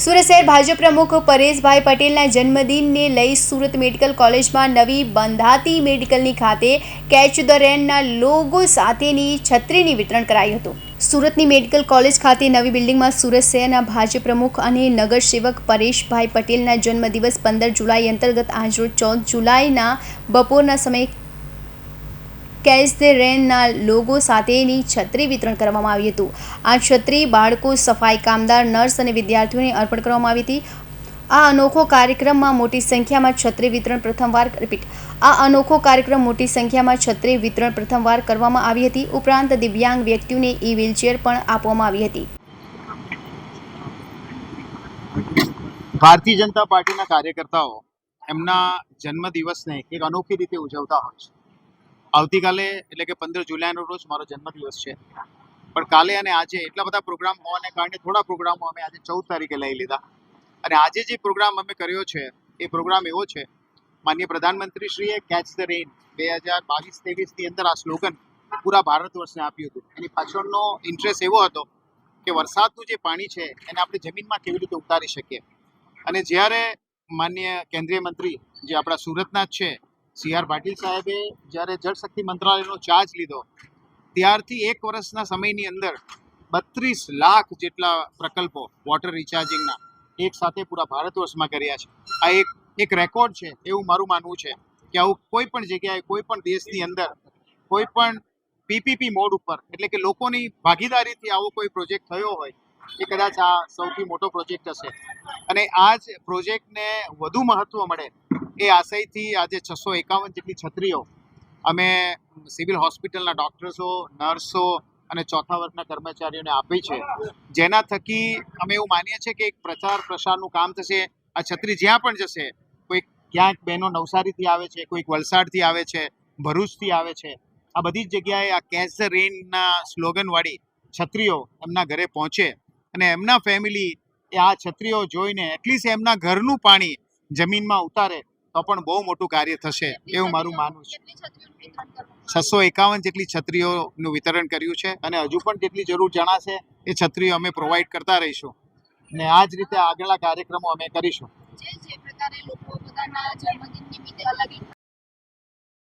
સુરત શહેર ભાજપ પ્રમુખ પરેશભાઈ પટેલના જન્મદિનને લઈ સુરત મેડિકલ કોલેજમાં નવી બંધાતી મેડિકલની ખાતે કેચ ધ રેનના લોગો સાથેની છત્રીની વિતરણ કરાયું હતું. સુરતની મેડિકલ કોલેજ ખાતે નવી બિલ્ડિંગમાં સુરત શહેરના ભાજપ પ્રમુખ અને નગરસેવક પરેશભાઈ પટેલના જન્મદિવસ પંદર જુલાઈ અંતર્ગત આજરોજ ચૌદ જુલાઈના બપોરના સમયે કેચ રેનના લોગો સાથેની છત્રી વિતરણ કરવામાં આવ્યું હતું. આ છત્રી બાળકો, સફાઈ કામદાર, નર્સ અને વિદ્યાર્થીઓને અર્પણ કરવામાં આવી હતી. આ અનોખો કાર્યક્રમમાં મોટી સંખ્યામાં છત્રી વિતરણ પ્રથમવાર રિપીટ. આ અનોખો કાર્યક્રમ મોટી સંખ્યામાં છત્રી વિતરણ પ્રથમવાર કરવામાં આવી હતી. ઉપરાંત દિવ્યાંગ વ્યક્તિઓને ઈ વ્હીલચેર પણ આપવામાં આવી હતી. ભારતીય જનતા પાર્ટીના કાર્યકર્તાઓ એમના જન્મદિવસને એક અનોખી રીતે ઉજવતા હોય છે. આવતીકાલે એટલે કે પંદર જુલાઈનો રોજ મારો જન્મદિવસ છે. પણ કાલે અને આજે એટલા બધા પ્રોગ્રામ હોવાને કારણે થોડા પ્રોગ્રામો અમે આજે ચૌદ તારીખે લઈ લીધા. અને આજે જે પ્રોગ્રામ અમે કર્યો છે, એ પ્રોગ્રામ એવો છે માન્ય પ્રધાનમંત્રીશ્રીએ કેચ ધ રેન બે હજાર બાવીસ ત્રેવીસની અંદર આ સ્લોગન પૂરા ભારત વર્ષને આપ્યું હતું. એની પાછળનો ઇન્ટરેસ્ટ એવો હતો કે વરસાદનું જે પાણી છે, એને આપણે જમીનમાં કેવી રીતે ઉતારી શકીએ? અને જ્યારે માન્ય કેન્દ્રીય મંત્રી જે આપણા સુરતના જ છે સી આર પાટીલ સાહેબે જ્યારે જળશક્તિ મંત્રાલયનો ચાર્જ લીધો, ત્યારથી એક વર્ષના સમયની અંદર બત્રીસ લાખ જેટલા પ્રકલ્પો વોટર રિચાર્જિંગના એક સાથે પૂરા ભારત વર્ષમાં કર્યા છે. આ એક એક રેકોર્ડ છે એવું મારું માનવું છે કે આવું કોઈ પણ જગ્યાએ, કોઈ પણ દેશની અંદર, કોઈ પણ પીપીપી મોડ ઉપર, એટલે કે લોકોની ભાગીદારીથી આવો કોઈ પ્રોજેક્ટ થયો હોય, એ કદાચ આ સૌથી મોટો પ્રોજેક્ટ હશે. અને આ જ પ્રોજેક્ટને વધુ મહત્વ મળે એ આશયથી આજે છસો એકાવન જેટલી છત્રીઓ અમે સિવિલ હોસ્પિટલના ડૉક્ટર્સો, નર્સો અને ચોથા વર્ગના કર્મચારીઓને આપી છે. જેના થકી અમે એવું માનીએ છીએ કે એક પ્રચાર પ્રસારનું કામ થશે. આ છત્રી જ્યાં પણ જશે, કોઈક ક્યાંક બહેનો નવસારીથી આવે છે, કોઈક વલસાડથી આવે છે, ભરૂચથી આવે છે, આ બધી જ જગ્યાએ આ કેચ ધ રેનના સ્લોગનવાળી છત્રીઓ એમના ઘરે પહોંચે અને એમના ફેમિલી એ આ છત્રીઓ જોઈને એટલીસ્ટ એમના ઘરનું પાણી જમીનમાં ઉતારે તો પણ બહુ મોટું કાર્ય થશે એવું મારું માનવું છે. છસો એકાવન જેટલી છત્રીઓનું વિતરણ કર્યું છે અને હજુ પણ જેટલી જરૂર જણાશે એ છત્રીઓ અમે પ્રોવાઈડ કરતા રહીશું. ને આ જ રીતે આગળના કાર્યક્રમો અમે કરીશું. જે જે પ્રકારે લોકો પોતાના જન્મદિન નિમિત્તે અલગ